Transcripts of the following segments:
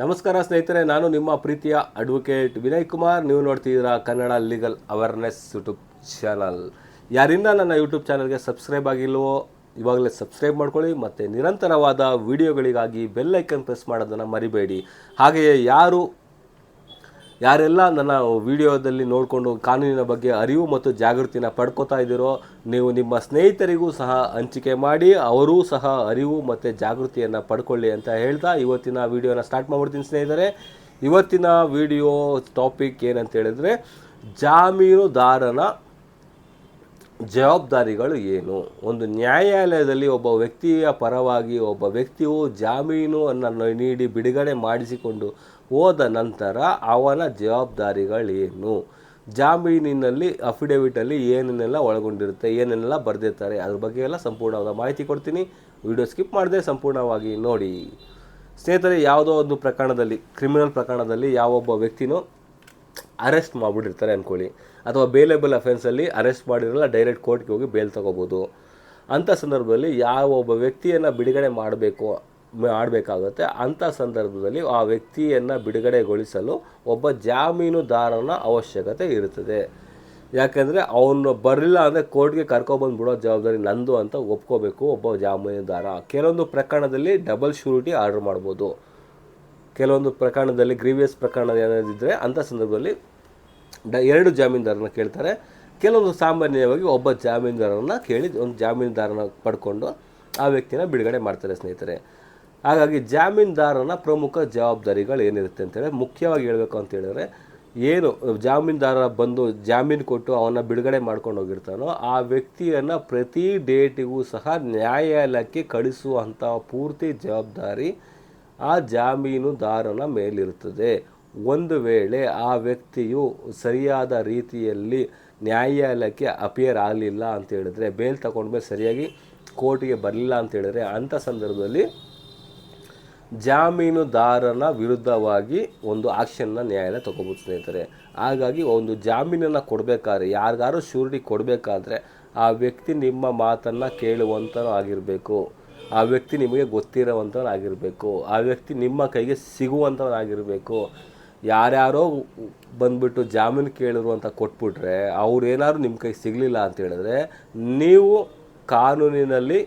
ನಮಸ್ಕಾರ ಸ್ನೇಹಿತರೆ, ನಾನು ನಿಮ್ಮ ಪ್ರೀತಿಯ ಅಡ್ವೊಕೇಟ್ ವಿನಯ್ ಕುಮಾರ್. ನೀವು ನೋಡ್ತಿದ್ದೀರಾ Kannada legal awareness YouTube channel. ಯಾರಿಂದ ನನ್ನ ಯೂಟ್ಯೂಬ್ ಚಾನಲ್ಗೆ ಸಬ್ಸ್ಕ್ರೈಬ್ ಆಗಿಲ್ವೋ, ಇವಾಗಲೇ ಸಬ್ಸ್ಕ್ರೈಬ್ ಮಾಡ್ಕೊಳ್ಳಿ ಮತ್ತು ನಿರಂತರವಾದ ವಿಡಿಯೋಗಳಿಗಾಗಿ ಬೆಲ್ ಐಕನ್ ಪ್ರೆಸ್ ಮಾಡೋದನ್ನು ಮರಿಬೇಡಿ. ಹಾಗೆಯೇ ಯಾರು ಯಾರೆಲ್ಲ ನನ್ನ ವಿಡಿಯೋದಲ್ಲಿ ನೋಡಿಕೊಂಡು ಕಾನೂನಿನ ಬಗ್ಗೆ ಅರಿವು ಮತ್ತು ಜಾಗೃತಿನ ಪಡ್ಕೋತಾ ಇದ್ದೀರೋ, ನೀವು ನಿಮ್ಮ ಸ್ನೇಹಿತರಿಗೂ ಸಹ ಹಂಚಿಕೆ ಮಾಡಿ, ಅವರೂ ಸಹ ಅರಿವು ಮತ್ತು ಜಾಗೃತಿಯನ್ನು ಪಡ್ಕೊಳ್ಳಿ ಅಂತ ಹೇಳ್ತಾ ಇವತ್ತಿನ ವಿಡಿಯೋನ ಸ್ಟಾರ್ಟ್ ಮಾಡ್ಬಿಡ್ತೀನಿ ಸ್ನೇಹಿತರೆ. ಇವತ್ತಿನ ವಿಡಿಯೋ ಟಾಪಿಕ್ ಏನಂತ ಹೇಳಿದ್ರೆ, ಜಾಮೀನುದಾರನ ಜವಾಬ್ದಾರಿಗಳು ಏನು? ಒಂದು ನ್ಯಾಯಾಲಯದಲ್ಲಿ ಒಬ್ಬ ವ್ಯಕ್ತಿಯ ಪರವಾಗಿ ಒಬ್ಬ ವ್ಯಕ್ತಿಯು ಜಾಮೀನು ಅನ್ನು ನೀಡಿ ಬಿಡುಗಡೆ ಮಾಡಿಸಿಕೊಂಡು ಹೋದ ನಂತರ ಅವನ ಜವಾಬ್ದಾರಿಗಳೇನು? ಜಾಮೀನಿನಲ್ಲಿ, ಅಫಿಡೇವಿಟಲ್ಲಿ ಏನೇನೆಲ್ಲ ಒಳಗೊಂಡಿರುತ್ತೆ, ಏನೇನೆಲ್ಲ ಬರೆದಿರ್ತಾರೆ, ಅದ್ರ ಬಗ್ಗೆ ಎಲ್ಲ ಸಂಪೂರ್ಣವಾದ ಮಾಹಿತಿ ಕೊಡ್ತೀನಿ. ವಿಡಿಯೋ ಸ್ಕಿಪ್ ಮಾಡದೆ ಸಂಪೂರ್ಣವಾಗಿ ನೋಡಿ. ಸ್ನೇಹಿತರೆ, ಯಾವುದೋ ಒಂದು ಪ್ರಕರಣದಲ್ಲಿ, ಕ್ರಿಮಿನಲ್ ಪ್ರಕರಣದಲ್ಲಿ ಯಾವೊಬ್ಬ ವ್ಯಕ್ತಿನೂ ಅರೆಸ್ಟ್ ಮಾಡಿಬಿಟ್ಟಿರ್ತಾರೆ ಅಂದ್ಕೊಳ್ಳಿ ಅಥವಾ ಬೇಲೇಬಲ್ ಅಫೆನ್ಸಲ್ಲಿ ಅರೆಸ್ಟ್ ಮಾಡಿರಲ್ಲ ಡೈರೆಕ್ಟ್ ಕೋರ್ಟ್ಗೆ ಹೋಗಿ ಬೇಲ್ ತಗೋಬೋದು. ಅಂಥ ಸಂದರ್ಭದಲ್ಲಿ ಯಾವ ಒಬ್ಬ ವ್ಯಕ್ತಿಯನ್ನು ಬಿಡುಗಡೆ ಮಾಡಬೇಕು ಮಾಡಬೇಕಾಗುತ್ತೆ ಅಂಥ ಸಂದರ್ಭದಲ್ಲಿ ಆ ವ್ಯಕ್ತಿಯನ್ನು ಬಿಡುಗಡೆಗೊಳಿಸಲು ಒಬ್ಬ ಜಾಮೀನುದಾರನ ಅವಶ್ಯಕತೆ ಇರುತ್ತದೆ. ಯಾಕೆಂದರೆ ಅವನು ಬರಲಿಲ್ಲ ಅಂದರೆ ಕೋರ್ಟ್ಗೆ ಕರ್ಕೊಬಂದು ಬಿಡೋ ಜವಾಬ್ದಾರಿ ನಂದು ಅಂತ ಒಪ್ಕೋಬೇಕು. ಒಬ್ಬ ಜಾಮೀನುದಾರ. ಕೆಲವೊಂದು ಪ್ರಕರಣದಲ್ಲಿ ಡಬಲ್ ಶ್ಯೂರಿಟಿ ಆರ್ಡರ್ ಮಾಡ್ಬೋದು. ಕೆಲವೊಂದು ಪ್ರಕರಣದಲ್ಲಿ ಗ್ರೀವಿಯಸ್ ಪ್ರಕರಣ ಏನಾದಿದ್ದರೆ ಅಂಥ ಸಂದರ್ಭದಲ್ಲಿ ಡ, ಎರಡು ಜಾಮೀನುದಾರನ ಕೇಳ್ತಾರೆ. ಕೆಲವೊಂದು ಸಾಮಾನ್ಯವಾಗಿ ಒಬ್ಬ ಜಾಮೀನುದಾರನ ಕೇಳಿ, ಒಂದು ಜಾಮೀನುದಾರನ ಪಡ್ಕೊಂಡು ಆ ವ್ಯಕ್ತಿನ ಬಿಡುಗಡೆ ಮಾಡ್ತಾರೆ ಸ್ನೇಹಿತರೆ. ಹಾಗಾಗಿ ಜಾಮೀನ್ದಾರನ ಪ್ರಮುಖ ಜವಾಬ್ದಾರಿಗಳು ಏನಿರುತ್ತೆ ಅಂತೇಳಿ ಮುಖ್ಯವಾಗಿ ಹೇಳಬೇಕು ಅಂತ ಹೇಳಿದ್ರೆ ಏನು ಜಾಮೀನ್ದಾರ ಬಂದು ಜಾಮೀನು ಕೊಟ್ಟು ಅವನ್ನ ಬಿಡುಗಡೆ ಮಾಡ್ಕೊಂಡು ಹೋಗಿರ್ತಾನೋ ಆ ವ್ಯಕ್ತಿಯನ್ನು ಪ್ರತಿ ಡೇಟಿಗೂ ಸಹ ನ್ಯಾಯಾಲಯಕ್ಕೆ ಕಳಿಸುವಂಥ ಪೂರ್ತಿ ಜವಾಬ್ದಾರಿ ಆ ಜಾಮೀನುದಾರನ ಮೇಲಿರುತ್ತದೆ. ಒಂದು ವೇಳೆ ಆ ವ್ಯಕ್ತಿಯು ಸರಿಯಾದ ರೀತಿಯಲ್ಲಿ ನ್ಯಾಯಾಲಯಕ್ಕೆ ಅಪಿಯರ್ ಆಗಲಿಲ್ಲ ಅಂತ ಹೇಳಿದ್ರೆ, ಬೇಲ್ ತಗೊಂಡ್ಮೇಲೆ ಸರಿಯಾಗಿ ಕೋರ್ಟಿಗೆ ಬರಲಿಲ್ಲ ಅಂತ ಹೇಳಿದ್ರೆ ಅಂಥ ಸಂದರ್ಭದಲ್ಲಿ ಜಾಮೀನುದಾರನ ವಿರುದ್ಧವಾಗಿ ಒಂದು ಆಕ್ಷನ್ನ ನ್ಯಾಯಾಲಯ ತಗೋಬೋದು ಸ್ನೇಹಿತರೆ. ಹಾಗಾಗಿ ಒಂದು ಜಾಮೀನನ್ನು ಕೊಡಬೇಕಾದ್ರೆ ಯಾರಿಗಾರು ಶೂರಿಟಿ ಕೊಡಬೇಕಾದ್ರೆ ಆ ವ್ಯಕ್ತಿ ನಿಮ್ಮ ಮಾತನ್ನು ಕೇಳುವಂಥನೂ ಆಗಿರಬೇಕು. ಆ ವ್ಯಕ್ತಿ ನಿಮಗೆ ಗೊತ್ತಿರೋವಂಥವನಾಗಿರಬೇಕು ಆ ವ್ಯಕ್ತಿ ನಿಮ್ಮ ಕೈಗೆ ಸಿಗುವಂಥವನಾಗಿರಬೇಕು ಯಾರ್ಯಾರೋ ಬಂದುಬಿಟ್ಟು ಜಾಮೀನು ಕೇಳಿದ್ರು ಅಂತ ಕೊಟ್ಬಿಟ್ರೆ ಅವ್ರು ಏನಾದ್ರು ನಿಮ್ಮ ಕೈಗೆ ಸಿಗಲಿಲ್ಲ ಅಂತ ಹೇಳಿದ್ರೆ, ನೀವು ಕಾನೂನಿನಲ್ಲಿ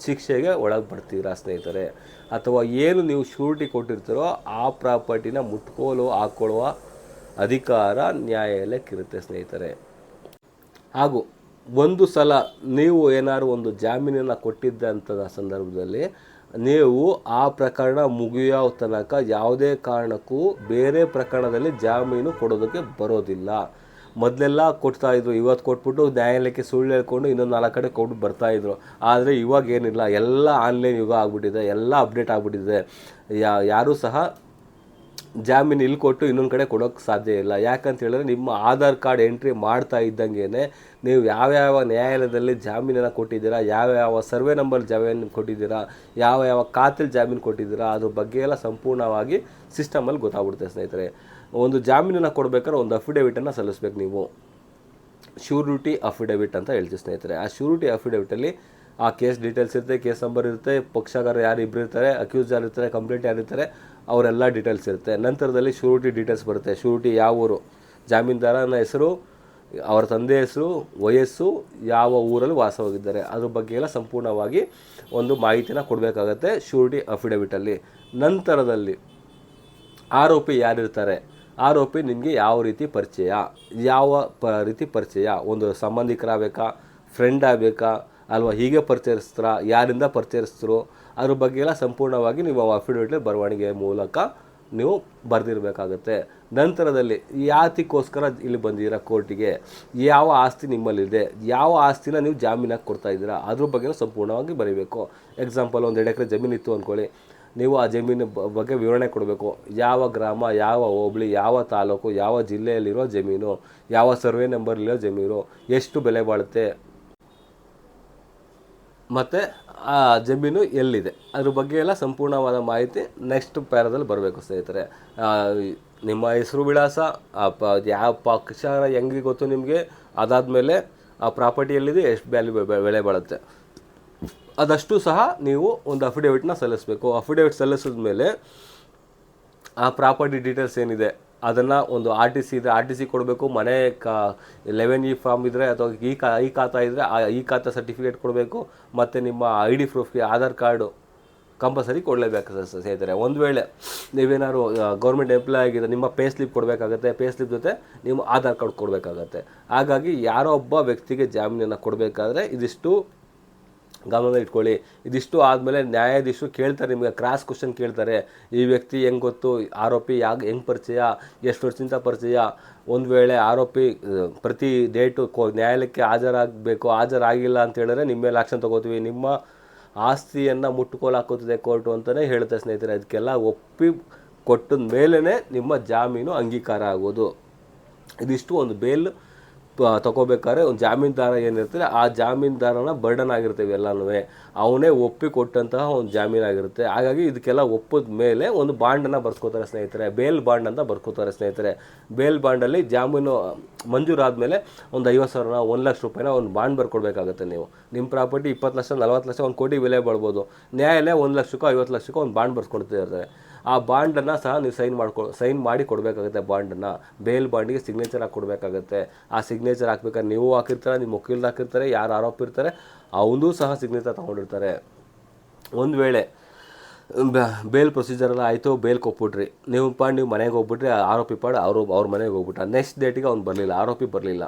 ಶಿಕ್ಷೆಗೆ ಒಳಗೆ ಬರ್ತೀರಾ ಸ್ನೇಹಿತರೆ? ಅಥವಾ ಏನು ನೀವು ಶೂರಿಟಿ ಕೊಟ್ಟಿರ್ತೀರೋ ಆ ಪ್ರಾಪರ್ಟಿನ ಮುಟ್ಕೋಲು ಹಾಕ್ಕೊಳ್ಳುವ ಅಧಿಕಾರ ನ್ಯಾಯಾಲಯಕ್ಕಿರುತ್ತೆ ಸ್ನೇಹಿತರೆ. ಹಾಗೂ ಒಂದು ಸಲ ನೀವು ಏನಾದ್ರು ಒಂದು ಜಾಮೀನನ್ನು ಕೊಟ್ಟಿದ್ದಂಥ ಸಂದರ್ಭದಲ್ಲಿ ನೀವು ಆ ಪ್ರಕರಣ ಮುಗಿಯೋ ತನಕ ಯಾವುದೇ ಕಾರಣಕ್ಕೂ ಬೇರೆ ಪ್ರಕರಣದಲ್ಲಿ ಜಾಮೀನು ಕೊಡೋದಕ್ಕೆ ಬರೋದಿಲ್ಲ. ಮೊದಲೆಲ್ಲ ಕೊಡ್ತಾ ಇದ್ರು, ಇವತ್ತು ಕೊಟ್ಬಿಟ್ಟು ನ್ಯಾಯಾಲಯಕ್ಕೆ ಸುಳ್ಳು ಹೇಳ್ಕೊಂಡು ಇನ್ನೊಂದು ನಾಲ್ಕು ಕಡೆ ಕೊಟ್ಟು ಬರ್ತಾ ಇದ್ರು. ಆದರೆ ಇವಾಗ ಏನಿಲ್ಲ, ಎಲ್ಲ ಆನ್ಲೈನ್ ಯುಗ ಆಗ್ಬಿಟ್ಟಿದೆ, ಎಲ್ಲ ಅಪ್ಡೇಟ್ ಆಗ್ಬಿಟ್ಟಿದೆ. ಯಾರೂ ಸಹ ಜಾಮೀನು ಇಲ್ಲಿ ಕೊಟ್ಟು ಇನ್ನೊಂದು ಕಡೆ ಕೊಡೋಕ್ಕೆ ಸಾಧ್ಯ ಇಲ್ಲ. ಯಾಕಂತ ಹೇಳಿದ್ರೆ ನಿಮ್ಮ ಆಧಾರ್ ಕಾರ್ಡ್ ಎಂಟ್ರಿ ಮಾಡ್ತಾ ಇದ್ದಂಗೆ ನೀವು ಯಾವ್ಯಾವ ನ್ಯಾಯಾಲಯದಲ್ಲಿ ಜಾಮೀನನ್ನು ಕೊಟ್ಟಿದ್ದೀರಾ, ಯಾವ್ಯಾವ ಸರ್ವೆ ನಂಬರ್ ಜಾಮೀನು ಕೊಟ್ಟಿದ್ದೀರಾ ಯಾವ ಯಾವ ಖಾತೆಲಿ ಜಾಮೀನು ಕೊಟ್ಟಿದ್ದೀರಾ, ಅದ್ರ ಬಗ್ಗೆ ಎಲ್ಲ ಸಂಪೂರ್ಣವಾಗಿ ಸಿಸ್ಟಮಲ್ಲಿ ಗೊತ್ತಾಗ್ಬಿಡುತ್ತೆ ಸ್ನೇಹಿತರೆ. ಒಂದು ಜಾಮೀನನ್ನು ಕೊಡಬೇಕಾದ್ರೆ ಒಂದು ಅಫಿಡೇವಿಟನ್ನು ಸಲ್ಲಿಸ್ಬೇಕು ನೀವು. ಶ್ಯೂರಿಟಿ ಅಫಿಡೇವಿಟ್ ಅಂತ ಹೇಳ್ತೀವಿ ಸ್ನೇಹಿತರೆ. ಆ ಶ್ಯೂರಿಟಿ ಅಫಿಡೇವಿಟಲ್ಲಿ ಆ ಕೇಸ್ ಡೀಟೇಲ್ಸ್ ಇರುತ್ತೆ ಕೇಸ್ ನಂಬರ್ ಇರುತ್ತೆ, ಪಕ್ಷಗಾರ ಯಾರು ಇಬ್ಬರು ಇರ್ತಾರೆ ಅಕ್ಯೂಸ್ ಯಾರು ಇರ್ತಾರೆ ಕಂಪ್ಲೇಂಟ್ ಯಾರು ಇರ್ತಾರೆ, ಅವರೆಲ್ಲ ಡೀಟೇಲ್ಸ್ ಇರುತ್ತೆ. ನಂತರದಲ್ಲಿ ಶ್ಯೂರಿಟಿ ಡೀಟೇಲ್ಸ್ ಬರುತ್ತೆ. ಶ್ಯೂರಿಟಿ ಯಾವ ಊರು? ಜಾಮೀನ್ದಾರನ ಹೆಸರು, ಅವರ ತಂದೆ ಹೆಸರು, ವಯಸ್ಸು, ಯಾವ ಊರಲ್ಲಿ ವಾಸವಾಗಿದ್ದಾರೆ. ಅದ್ರ ಬಗ್ಗೆ ಎಲ್ಲ ಸಂಪೂರ್ಣವಾಗಿ ಒಂದು ಮಾಹಿತಿನ ಕೊಡಬೇಕಾಗತ್ತೆ ಶ್ಯೂರಿಟಿ ಅಫಿಡವಿಟಲ್ಲಿ ನಂತರದಲ್ಲಿ ಆರೋಪಿ ಯಾರಿರ್ತಾರೆ? ಆರೋಪಿ ನಿಮಗೆ ಯಾವ ರೀತಿ ಪರಿಚಯ? ಯಾವ ಪ ರೀತಿ ಪರಿಚಯ? ಒಂದು ಸಂಬಂಧಿಕರಾಗಬೇಕಾ? ಫ್ರೆಂಡ್ ಆಗಬೇಕಾ? ಅಲ್ವಾ ಹೀಗೆ ಪರಿಚಯಿಸ್ತಾರ ಯಾರಿಂದ ಪರಿಚಯಿಸ್ತರು ಅದ್ರ ಬಗ್ಗೆ ಎಲ್ಲ ಸಂಪೂರ್ಣವಾಗಿ ನೀವು ಅಫಿಡವಿಟ್ಲಿ ಬರವಣಿಗೆ ಮೂಲಕ ನೀವು ಬರೆದಿರಬೇಕಾಗತ್ತೆ. ನಂತರದಲ್ಲಿ ಯಾತಿಗೋಸ್ಕರ ಇಲ್ಲಿ ಬಂದಿದ್ದೀರಾ ಕೋರ್ಟಿಗೆ ಯಾವ ಆಸ್ತಿ ನಿಮ್ಮಲ್ಲಿದೆ? ಯಾವ ಆಸ್ತಿನ ನೀವು ಜಾಮೀನಾಗಿ ಕೊಡ್ತಾ ಇದ್ದೀರಾ? ಅದ್ರ ಬಗ್ಗೆ ಸಂಪೂರ್ಣವಾಗಿ ಬರೀಬೇಕು. ಎಕ್ಸಾಂಪಲ್ ಒಂದು ಎರಡು ಎಕರೆ ಜಮೀನಿತ್ತು ಅಂದ್ಕೊಳ್ಳಿ. ನೀವು ಆ ಜಮೀನು ಬಗ್ಗೆ ವಿವರಣೆ ಕೊಡಬೇಕು. ಯಾವ ಗ್ರಾಮ, ಯಾವ ಹೋಬಳಿ, ಯಾವ ತಾಲೂಕು, ಯಾವ ಜಿಲ್ಲೆಯಲ್ಲಿರೋ ಜಮೀನು, ಯಾವ ಸರ್ವೆ ನಂಬರ್ಲಿರೋ ಜಮೀನು, ಎಷ್ಟು ಬೆಲೆ ಬಾಳುತ್ತೆ? ಮತ್ತು ಆ ಜಮೀನು ಎಲ್ಲಿದೆ? ಅದ್ರ ಬಗ್ಗೆ ಎಲ್ಲ ಸಂಪೂರ್ಣವಾದ ಮಾಹಿತಿ ನೆಕ್ಸ್ಟ್ ಪ್ಯಾರದಲ್ಲಿ ಬರಬೇಕು ಸ್ನೇಹಿತರೆ. ನಿಮ್ಮ ಹೆಸರು ವಿಳಾಸ ಯಾವ ಪಕ್ಷ ಹೆಂಗೆ ಗೊತ್ತು ನಿಮಗೆ? ಅದಾದಮೇಲೆ ಆ ಪ್ರಾಪರ್ಟಿ ಎಲ್ಲಿದೆ ಎಷ್ಟು ವ್ಯಾಲ್ಯೂ ಬೆಲೆ ಬಾಳುತ್ತೆ? ಅದಷ್ಟು ಸಹ ನೀವು ಒಂದು ಅಫಿಡೇವಿಟ್ನ ಸಲ್ಲಿಸಬೇಕು. ಅಫಿಡೇವಿಟ್ ಸಲ್ಲಿಸಿದ ಮೇಲೆ ಆ ಪ್ರಾಪರ್ಟಿ ಡೀಟೇಲ್ಸ್ ಏನಿದೆ, ಅದನ್ನು ಒಂದು ಆರ್ ಟಿ ಸಿ ಇದ್ರೆ ಆರ್ ಟಿ ಸಿ ಕೊಡಬೇಕು, ಮನೆ ಕಾ ಲೆವೆನ್ ಇ ಫಾರ್ಮ್ ಇದ್ದರೆ ಅಥವಾ ಈ ಕಾ, ಈ ಖಾತಾ ಇದ್ದರೆ ಆ, ಈ ಖಾತಾ ಸರ್ಟಿಫಿಕೇಟ್ ಕೊಡಬೇಕು, ಮತ್ತು ನಿಮ್ಮ ಐ ಡಿ ಪ್ರೂಫ್ಗೆ ಆಧಾರ್ ಕಾರ್ಡು ಕಂಪಲ್ಸರಿ ಕೊಡಲೇಬೇಕು ಸರ್ ಸ್ನೇಹಿತರೆ. ಒಂದು ವೇಳೆ ನೀವೇನಾದ್ರು ಗೌರ್ಮೆಂಟ್ ಎಂಪ್ಲಾಯ್ ಆಗಿದ್ರೆ ನಿಮ್ಮ ಪೇ ಸ್ಲಿಪ್ ಕೊಡಬೇಕಾಗತ್ತೆ ಪೇ ಸ್ಲಿಪ್ ಜೊತೆ ನಿಮ್ಮ ಆಧಾರ್ ಕಾರ್ಡ್ ಕೊಡಬೇಕಾಗತ್ತೆ. ಹಾಗಾಗಿ ಯಾರೋ ಒಬ್ಬ ವ್ಯಕ್ತಿಗೆ ಜಾಮೀನನ್ನು ಕೊಡಬೇಕಾದ್ರೆ ಇದಿಷ್ಟು ಗಮನ ಇಟ್ಕೊಳ್ಳಿ ಇದಿಷ್ಟು ಆದಮೇಲೆ ನ್ಯಾಯಾಧೀಶರು ಕೇಳ್ತಾರೆ, ನಿಮಗೆ ಕ್ರಾಸ್ ಕ್ವಶನ್ ಕೇಳ್ತಾರೆ. ಈ ವ್ಯಕ್ತಿ ಹೆಂಗೆ ಗೊತ್ತು? ಆರೋಪಿ ಯಾಗ, ಹೆಂಗೆ ಪರಿಚಯ? ಎಷ್ಟು ವರ್ಷದಿಂದ ಪರಿಚಯ? ಒಂದು ವೇಳೆ ಆರೋಪಿ ಪ್ರತಿ ಡೇಟು ಕೋ, ನ್ಯಾಯಾಲಯಕ್ಕೆ ಹಾಜರಾಗಬೇಕು, ಹಾಜರಾಗಿಲ್ಲ ಅಂತ ಹೇಳಿದ್ರೆ ನಿಮ್ಮ ಮೇಲೆ ಆಕ್ಷನ್ ತಗೋತೀವಿ. ನಿಮ್ಮ ಆಸ್ತಿಯನ್ನು ಮುಟ್ಟುಕೋಲು ಹಾಕೋತಿದೆ ಕೋರ್ಟು ಅಂತಲೇ ಹೇಳ್ತಾರೆ ಸ್ನೇಹಿತರೆ. ಅದಕ್ಕೆಲ್ಲ ಒಪ್ಪಿ ಕೊಟ್ಟದ ಮೇಲೇ ನಿಮ್ಮ ಜಾಮೀನು ಅಂಗೀಕಾರ ಆಗೋದು. ಇದಿಷ್ಟು ಒಂದು ಬೇಲ್ ತಗೋಬೇಕಾದ್ರೆ ಒಂದು ಜಾಮೀನ್ದಾರ ಏನಿರ್ತಾರೆ, ಆ ಜಾಮೀನ್ದಾರನ ಬರ್ಡನ್ ಆಗಿರ್ತೇವೆ ಎಲ್ಲನೂ ಅವನೇ ಒಪ್ಪಿ ಕೊಟ್ಟಂತಹ ಒಂದು ಜಾಮೀನಾಗಿರುತ್ತೆ ಹಾಗಾಗಿ ಇದಕ್ಕೆಲ್ಲ ಒಪ್ಪಿದ ಮೇಲೆ ಒಂದು ಬಾಂಡನ್ನು ಬರ್ಸ್ಕೋತಾರೆ ಸ್ನೇಹಿತರೆ. ಬೇಲ್ ಬಾಂಡ್ ಅಂತ ಬರ್ಕೋತಾರೆ ಸ್ನೇಹಿತರೆ. ಬೇಲ್ ಬಾಂಡಲ್ಲಿ ಜಾಮೀನು ಮಂಜೂರಾದಮೇಲೆ ಒಂದು ಐವತ್ತು ಸಾವಿರನ, ಒಂದು ಲಕ್ಷ ರೂಪಾಯಿನ ಒಂದು ಬಾಂಡ್ ಬರ್ಕೊಡ್ಬೇಕಾಗುತ್ತೆ ನೀವು. ನಿಮ್ಮ ಪ್ರಾಪರ್ಟಿ ಇಪ್ಪತ್ತು ಲಕ್ಷ, ನಲ್ವತ್ತು ಲಕ್ಷ, ಒಂದು ಕೋಟಿ ಬೆಲೆ ಬಾಳ್ಬೋದು ನ್ಯಾಯಾಲಯ ಒಂದು ಲಕ್ಷಕ್ಕೋ, ಐವತ್ತು ಲಕ್ಷಕ್ಕೋ ಒಂದು ಬಾಂಡ್ ಬರ್ಸ್ಕೊಡ್ತಿರ್ತಾರೆ ಆ ಬಾಂಡನ್ನು ಸಹ ನೀವು ಸೈನ್ ಮಾಡ್ಕೊ, ಸೈನ್ ಮಾಡಿ ಕೊಡಬೇಕಾಗುತ್ತೆ ಬಾಂಡನ್ನು. ಬೇಲ್ ಬಾಂಡಿಗೆ ಸಿಗ್ನೇಚರ್ ಹಾಕಿ ಕೊಡಬೇಕಾಗುತ್ತೆ. ಆ ಸಿಗ್ನೇಚರ್ ಹಾಕ್ಬೇಕಾದ್ರೆ ನೀವು ಹಾಕಿರ್ತಾರೆ, ನಿಮ್ಮ ವಕೀಲ್ ಹಾಕಿರ್ತಾರೆ, ಯಾರು ಆರೋಪಿ ಇರ್ತಾರೆ ಅವನು ಸಹ ಸಿಗ್ನೇಚರ್ ತೊಗೊಂಡಿರ್ತಾರೆ. ಒಂದು ವೇಳೆ ಬೇಲ್ ಪ್ರೊಸೀಜರ್ ಎಲ್ಲ ಆಯಿತು, ಬೇಲ್ ಕೊಟ್ಬಿಟ್ರಿ. ನೀವು ಪಾಡ್, ನೀವು ಮನೆಗೆ ಹೋಗ್ಬಿಟ್ರಿ ಆರೋಪಿ ಪಾಡ್, ಅವರು, ಅವ್ರ ಮನೆಗೆ ಹೋಗ್ಬಿಟ್ಟ ನೆಕ್ಸ್ಟ್ ಡೇಟಿಗೆ ಅವ್ನು ಬರಲಿಲ್ಲ, ಆರೋಪಿ ಬರಲಿಲ್ಲ.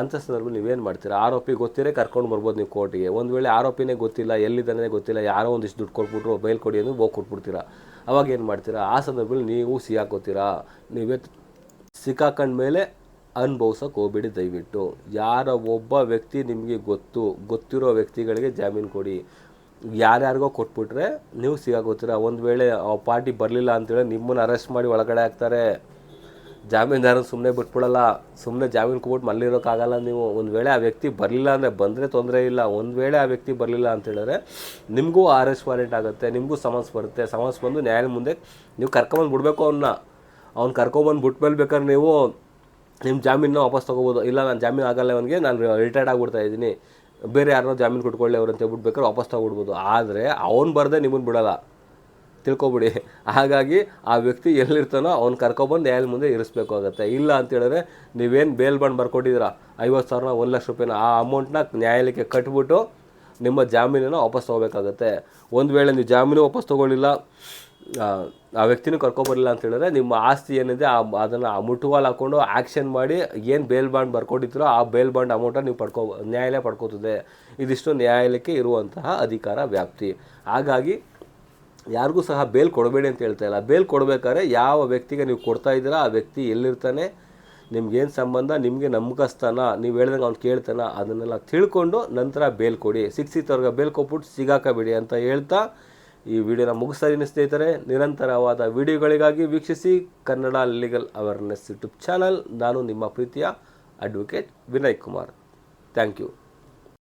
ಅಂಥ ಸಂದರ್ಭದಲ್ಲಿ ನೀವೇನು ಮಾಡ್ತೀರಾ? ಆರೋಪಿ ಗೊತ್ತಿರೇ ಕರ್ಕೊಂಡು ಬರ್ಬೋದು ನೀವು ಕೋರ್ಟಿಗೆ. ಒಂದು ವೇಳೆ ಆರೋಪಿನೇ ಗೊತ್ತಿಲ್ಲ ಎಲ್ಲಿದ್ದಾನೆ ಗೊತ್ತಿಲ್ಲ, ಯಾರೋ ಒಂದಿಷ್ಟು ದುಡ್ಡು ಕೊಟ್ಬಿಟ್ರು, ಬೇಲ್ ಕೊಡಿ ಅಂದ್ರೆ ಹೋಗಿ ಕೊಟ್ಬಿಡ್ತೀರಾ ಅವಾಗ ಏನು ಮಾಡ್ತೀರಾ? ಆ ಸಂದರ್ಭದಲ್ಲಿ ನೀವು ಸಿಗಾಕೋತೀರಾ ನೀವೇ ಸಿಕ್ಕಾಕೊಂಡ ಮೇಲೆ ಅನುಭವ್ಸೋಕೆ ಹೋಗ್ಬೇಡಿ ದಯವಿಟ್ಟು. ಯಾರ ಒಬ್ಬ ವ್ಯಕ್ತಿ ನಿಮಗೆ ಗೊತ್ತು, ಗೊತ್ತಿರೋ ವ್ಯಕ್ತಿಗಳಿಗೆ ಜಾಮೀನು ಕೊಡಿ. ಯಾರ್ಯಾರಿಗೋ ಕೊಟ್ಬಿಟ್ರೆ ನೀವು ಸಿಗಾಕೋತೀರ ಒಂದು ವೇಳೆ ಆ ಪಾರ್ಟಿ ಬರಲಿಲ್ಲ ಅಂತೇಳಿ ನಿಮ್ಮನ್ನು ಅರೆಸ್ಟ್ ಮಾಡಿ ಒಳಗಡೆ ಹಾಕ್ತಾರೆ. ಜಾಮೀನ್ದಾರ ಸುಮ್ಮನೆ ಬಿಟ್ಬಿಡಲ್ಲ ಸುಮ್ಮನೆ ಜಾಮೀನು ಕೊಟ್ಬಿಟ್ಟು ಮಲ್ಲಿರೋಕ್ಕಾಗಲ್ಲ ನೀವು. ಒಂದು ವೇಳೆ ಆ ವ್ಯಕ್ತಿ ಬರಲಿಲ್ಲ ಅಂದರೆ ಬಂದರೆ ತೊಂದರೆ ಇಲ್ಲ, ಒಂದು ವೇಳೆ ಆ ವ್ಯಕ್ತಿ ಬರಲಿಲ್ಲ ಅಂತ ಹೇಳಿದ್ರೆ ನಿಮಗೂ ಅರೆಸ್ಟ್ ವಾರೆಂಟ್ ಆಗುತ್ತೆ, ನಿಮಗೂ ಸಮನ್ಸ್ ಬರುತ್ತೆ. ಸಮನ್ಸ್ ಬಂದು ನ್ಯಾಯಾಲಯ ಮುಂದೆ ನೀವು ಕರ್ಕೊಂಬಂದು ಬಿಡಬೇಕು ಅವನ್ನ ಅವ್ನು ಕರ್ಕೊಂಬಂದು ಬಿಟ್ಮೇಲೆ ಬೇಕಾದ್ರೆ ನೀವು ನಿಮ್ಮ ಜಾಮೀನು ವಾಪಸ್ ತೊಗೋಬೋದು. ಇಲ್ಲ, ನಾನು ಜಾಮೀನು ಆಗಲ್ಲ ಅವನಿಗೆ ನಾನು ರಿಟೈರ್ಡ್ ಆಗಿಬಿಡ್ತಾ ಇದ್ದೀನಿ. ಬೇರೆ ಯಾರನ್ನೋ ಜಾಮೀನು ಕೊಟ್ಕೊಳ್ಳಿ ಅವ್ರು ಅಂತ ಹೇಳ್ಬಿಟ್ಟು ವಾಪಸ್ ತೊಗೊಬಿಡ್ಬೋದು. ಆದರೆ ಅವ್ನು ಬರದೆ ನಿಮ್ಮನ್ನು ಬಿಡಲ್ಲ. ತಿಳ್ಕೊಬಿಡಿ. ಹಾಗಾಗಿ ಆ ವ್ಯಕ್ತಿ ಎಲ್ಲಿರ್ತಾನೋ ಅವ್ನು ಕರ್ಕೊಬಂದು ನ್ಯಾಯಾಲಯ ಮುಂದೆ ಇರಿಸ್ಬೇಕಾಗತ್ತೆ ಇಲ್ಲ ಅಂತೇಳಿದ್ರೆ ನೀವೇನು ಬೇಲ್ ಬಾಂಡ್ ಬರ್ಕೊಟ್ಟಿದ್ದೀರಾ? ಐವತ್ತು ಸಾವಿರನ ಒಂದು ಲಕ್ಷ ರೂಪಾಯಿನ ಆ ಅಮೌಂಟ್ನ ನ್ಯಾಯಾಲಯಕ್ಕೆ ಕಟ್ಬಿಟ್ಟು ನಿಮ್ಮ ಜಾಮೀನನ್ನು ವಾಪಸ್ ತೊಗೋಬೇಕಾಗತ್ತೆ. ಒಂದು ವೇಳೆ ನೀವು ಜಾಮೀನು ವಾಪಸ್ ತೊಗೊಳ್ಳಿಲ್ಲ ಆ, ವ್ಯಕ್ತಿನೂ ಕರ್ಕೊಬರಲಿಲ್ಲ ಅಂತ ಹೇಳಿದ್ರೆ ನಿಮ್ಮ ಆಸ್ತಿ ಏನಿದೆ ಆ ಅದನ್ನು ಮುಟ್ಟುವಾಲ್ ಹಾಕ್ಕೊಂಡು ಆ್ಯಕ್ಷನ್ ಮಾಡಿ ಏನು ಬೇಲ್ ಬಾಂಡ್ ಬರ್ಕೊಟ್ಟಿದ್ರೋ ಆ ಬೇಲ್ ಬಾಂಡ್ ಅಮೌಂಟನ್ನು ನೀವು ಪಡ್ಕೊ ನ್ಯಾಯಾಲಯ ಪಡ್ಕೋತದೆ. ಇದಿಷ್ಟು ನ್ಯಾಯಾಲಯಕ್ಕೆ ಇರುವಂತಹ ಅಧಿಕಾರ ವ್ಯಾಪ್ತಿ. ಹಾಗಾಗಿ ಯಾರಿಗೂ ಸಹ ಬೇಲ್ ಕೊಡಬೇಡಿ ಅಂತ ಹೇಳ್ತಾ ಇಲ್ಲ. ಬೇಲ್ ಕೊಡಬೇಕಾದ್ರೆ ಯಾವ ವ್ಯಕ್ತಿಗೆ ನೀವು ಕೊಡ್ತಾ ಇದ್ದೀರಾ, ಆ ವ್ಯಕ್ತಿ ಎಲ್ಲಿರ್ತಾನೆ, ನಿಮ್ಗೇನು ಸಂಬಂಧ, ನಿಮಗೆ ನಂಬಿಕಸ್ತಾನ ನೀವು ಹೇಳ್ದಂಗೆ ಅವ್ನು ಕೇಳ್ತಾನ, ಅದನ್ನೆಲ್ಲ ತಿಳ್ಕೊಂಡು ನಂತರ ಬೇಲ್ ಕೊಡಿ. ಸಿಕ್ಸಿತ್ತವ್ರಿಗೆ ಬೇಲ್ ಕೊಟ್ಬಿಟ್ಟು ಸಿಗಾಕಬೇಡಿ ಅಂತ ಹೇಳ್ತಾ ಈ ವಿಡಿಯೋನ ಮುಗಿಸ್ತಾ ಇದ್ದೀನಿ ಸ್ನೇಹಿತರೆ. ನಿರಂತರವಾದ ವಿಡಿಯೋಗಳಿಗಾಗಿ ವೀಕ್ಷಿಸಿ Kannada legal awareness YouTube channel ನಾನು ನಿಮ್ಮ ಪ್ರೀತಿಯ advocate Vinay Kumar. Thank you